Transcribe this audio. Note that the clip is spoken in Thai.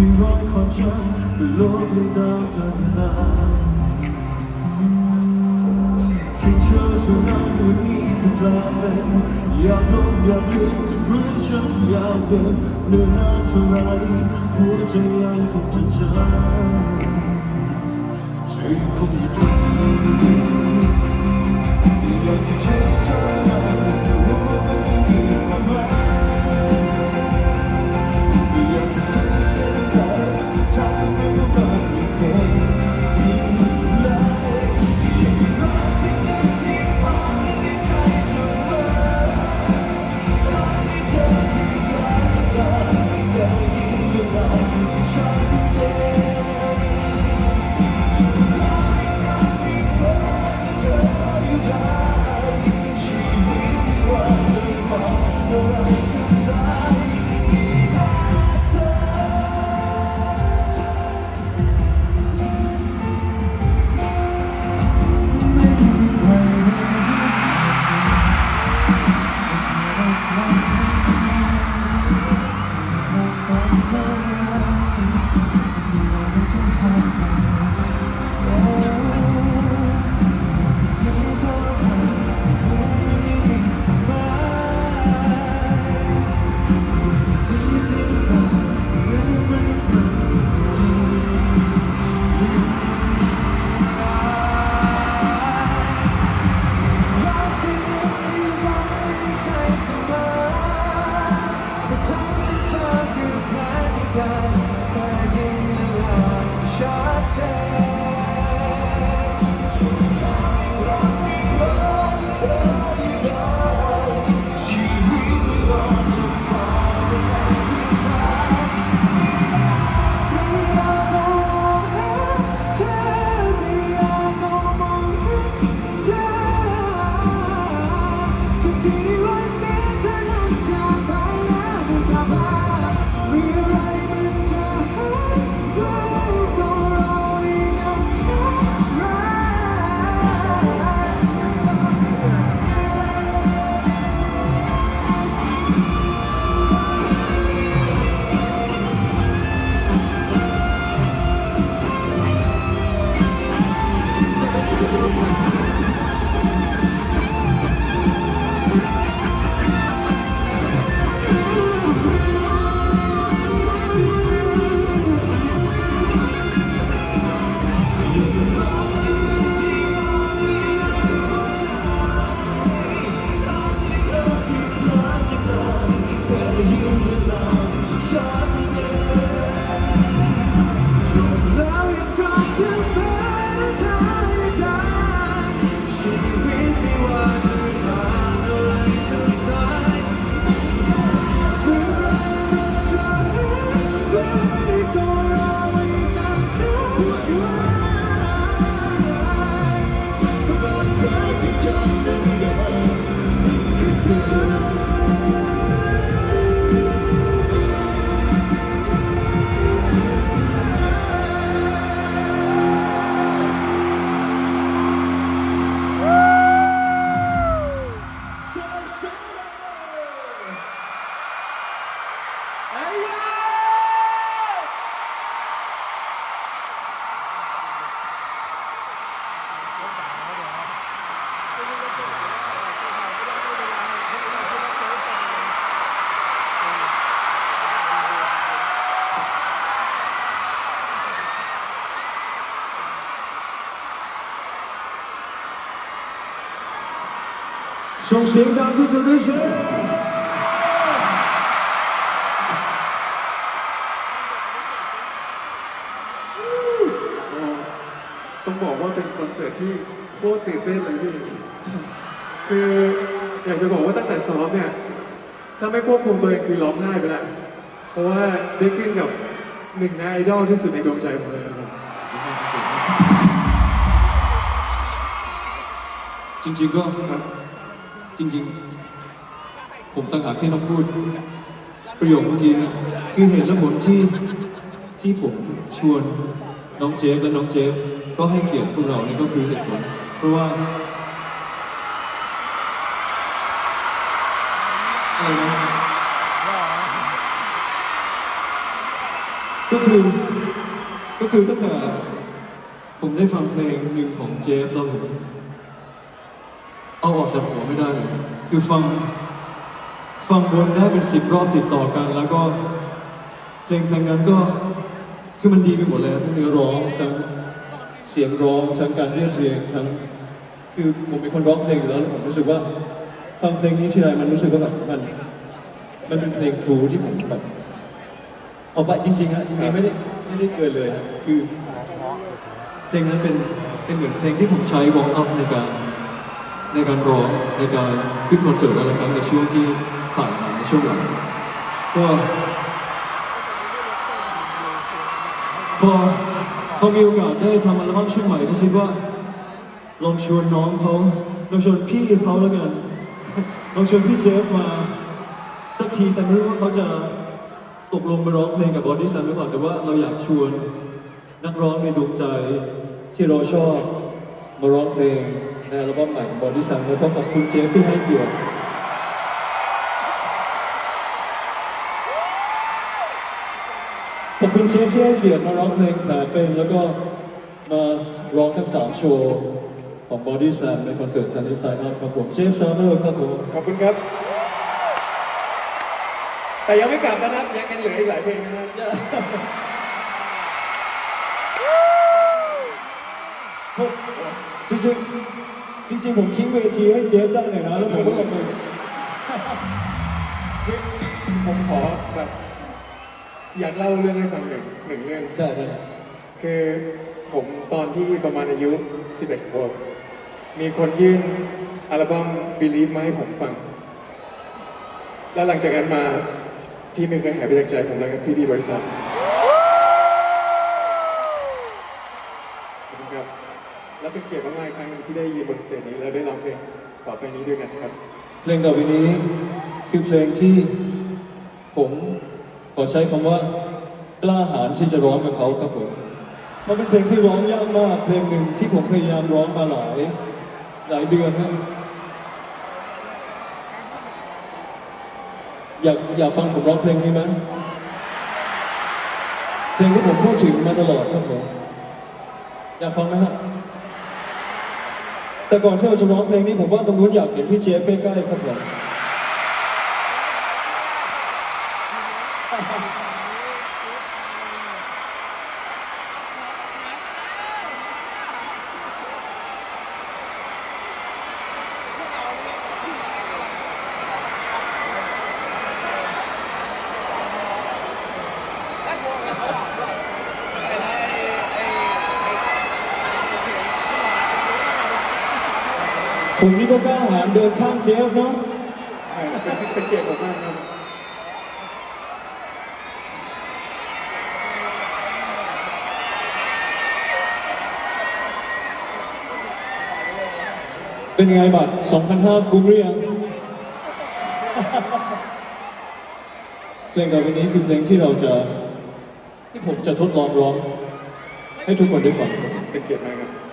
ที่ร้อนความช้ำเป็นโลกเลยดาวกันนานที่เธอจะรักวันนี้คือกลายเป็นอยากลบอยากลืมหรือฉันอยากเดินเดินนานเท่าไรหัวใจยังคงจะจำที่คงอยู่ตรง น ง ส่งเสียงดังที่สุดด้วยเชิญต้องบอกว่าเป็นคอนเสิร์ตที่โคตรตื่นเต้นเลยพี่ คืออยากจะบอกว่าตั้งแต่ซ้อมเนี่ย ถ้าไม่ควบคุมตัวเองคือร้องไห้ไปแล้ว เพราะว่าได้ขึ้นกับหนึ่งในไอดอลที่สุดในดวงใจผมเลยครับจริงๆก็ครับ จริงๆ ผมต่างหากที่ต้องพูด ประโยคเมื่อกี้คือเห็นแล้วผมที่ที่ผมชวนน้องเจฟและน้องเจฟก็ให้เกียรติพวกเรานี่ก็คือเหตุผลเพราะว่าอะไรนะก็คือก็คือตั้งแต่ผมได้ฟังเพลงหนึ่งของเจฟแล้วผม เอาออกจากหัวไม่ได้เลยคือฟัง ฟังวนได้เป็นสิบรอบติดต่อกัน แล้วก็เพลงเพลงนั้นก็คือมันดีไปหมดเลยทั้งเนื้อร้องทั้งเสียงร้องทั้งการเรียบเรียงทั้งคือผมเป็นคนร้องเพลงอยู่แล้วแล้วผมรู้สึกว่า ฟังเพลงนี้ทีไรมันรู้สึกว่าแบบมัน มันเป็นเพลงครูที่ผมแบบเอาไปจริงๆฮะจริงๆไม่ได้ไม่ได้เกินเลยฮะคือเพลงนั้นเป็นเป็นเหมือนเพลงที่ผมใช้วอร์มอัพในการ ในการร้องในการขึ้นคอนเสิร์ตอะไรครั้งในช่วงที่ผ่านมาในช่วงหลังก็พอพอมีโอกาสได้ทำอัลบั้มชุดใหม่ก็คิดว่าลองชวนน้องเขาลองชวนพี่เขาแล้วกันลองชวนพี่เจฟมาสักทีแต่ไม่รู้ว่าเขาจะตกลงมาร้องเพลงกับบอดี้ซัมหรือเปล่าแต่ว่าเราอยากชวนนักร้องในดวงใจที่เราชอบมาร้องเพลง ในอัลบั้มใหม่ของบอดี้ซัมแล้วก็ขอบคุณเจฟที่ให้เกียรติขอบคุณเจฟที่ให้เกียรติมาร้องเพลงแผลเป็นแล้วก็มาร้องทั้งสามโชว์ของบอดี้ซัมในคอนเสิร์ตซันนี่ไซน์อัพครับผมเจฟซาร์เนอร์ครับผมขอบคุณครับ แต่ยังไม่กลับนะครับ ยังยังเหลืออีกหลายเพลงนะครับผมจริงๆ จริงๆ ผมทิ้งเวทีให้เจฟได้เลยนะแล้วผมก็ลงไปจริงผมขอแบบอยากเล่าเรื่องให้ฟังหนึ่งหนึ่งเรื่อง ได้ได้คือผมตอนที่ประมาณอายุ 11ขวบมีคนยื่นอัลบั้ม Believe มาให้ผมฟัง แล้วหลังจากนั้นมา พี่ไม่เคยหายไปจากใจผมเลยครับพี่พี่บริษัทขอบคุณครับ แล้วเป็นเกียรติมากๆอีกครั้งหนึ่ง ที่ได้ยืนบนสเตจนี้แล้วได้ร้องเพลงต่อไปนี้ด้วยกันครับ เพลงต่อไปนี้คือเพลงที่ผมขอใช้คำว่ากล้าหาญที่จะร้องกับเขาครับผมมันเป็นเพลงที่ร้องยากมากเพลงหนึ่งที่ผมพยายามร้องมาหลายหลายเดือนนะอยากอยากฟังผมร้องเพลงนี้ไหมเพลงที่ผมพูดถึงมาตลอดครับผมอยากฟังไหมฮะ แต่ก่อนที่เราจะร้องเพลงนี้ผมว่าตรงนู้นอยากเห็นพี่เจฟใกล้ๆครับผม ผมนี่ก็กล้าหาญเดินข้างเจฟเนาะเป็นเป็นเกียรติผมมากครับเป็นไงบัตร2,500คุ้มหรือยัง เพลงต่อไปนี้คือเพลงที่เราจะ ที่ผมจะทดลองร้อง ให้ทุกคนได้ฟัง เป็นเกียรติมากครับ